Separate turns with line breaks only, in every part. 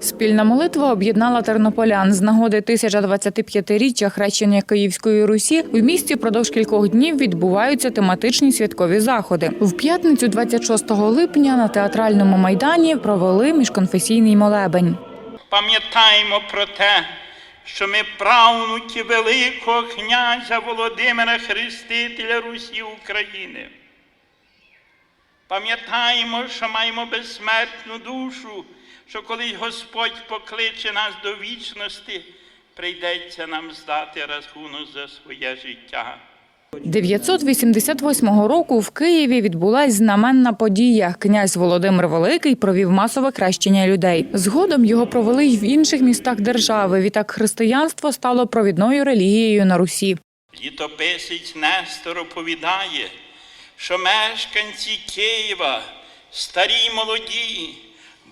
Спільна молитва об'єднала тернополян з нагоди 1025-річчя хрещення Київської Русі. В місті продовж кількох днів відбуваються тематичні святкові заходи. В п'ятницю, 26 липня, на театральному майдані провели міжконфесійний молебень.
Пам'ятаємо про те, що ми правнуки Великого князя Володимира Хрестителя Русі України. Пам'ятаємо, що маємо безсмертну душу, що колись Господь покличе нас до вічності, прийдеться нам здати рахунок за своє життя.
988 року в Києві відбулась знаменна подія. Князь Володимир Великий провів масове хрещення людей. Згодом його провели й в інших містах держави. Відтак християнство стало провідною релігією на Русі.
Літописець Нестор оповідає, що мешканці Києва, старі й молоді,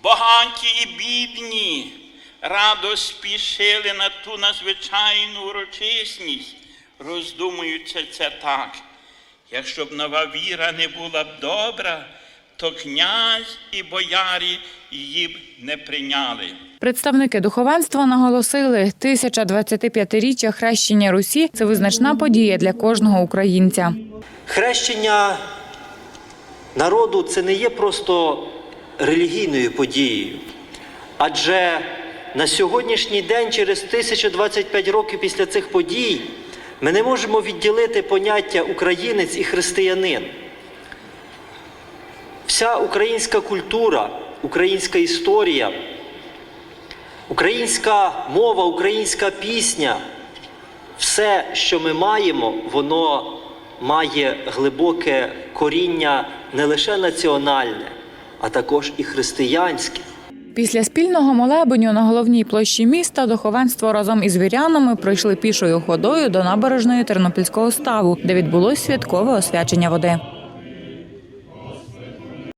багаті і бідні, радо спішили на ту надзвичайну урочисність, роздумуючи це так. Якщо б нова віра не була б добра, то князь і боярі її б не прийняли.
Представники духовенства наголосили, 1025-річчя хрещення Русі це визначна подія для кожного українця.
Хрещення народу це не є просто релігійною подією. Адже на сьогоднішній день, через 1025 років після цих подій, ми не можемо відділити поняття українець і християнин. Вся українська культура, українська історія, українська мова, українська пісня все, що ми маємо, воно має глибоке коріння не лише національне, а також і християнське.
Після спільного молебеню на головній площі міста духовенство разом із вірянами пройшли пішою ходою до набережної Тернопільського ставу, де відбулось святкове освячення води.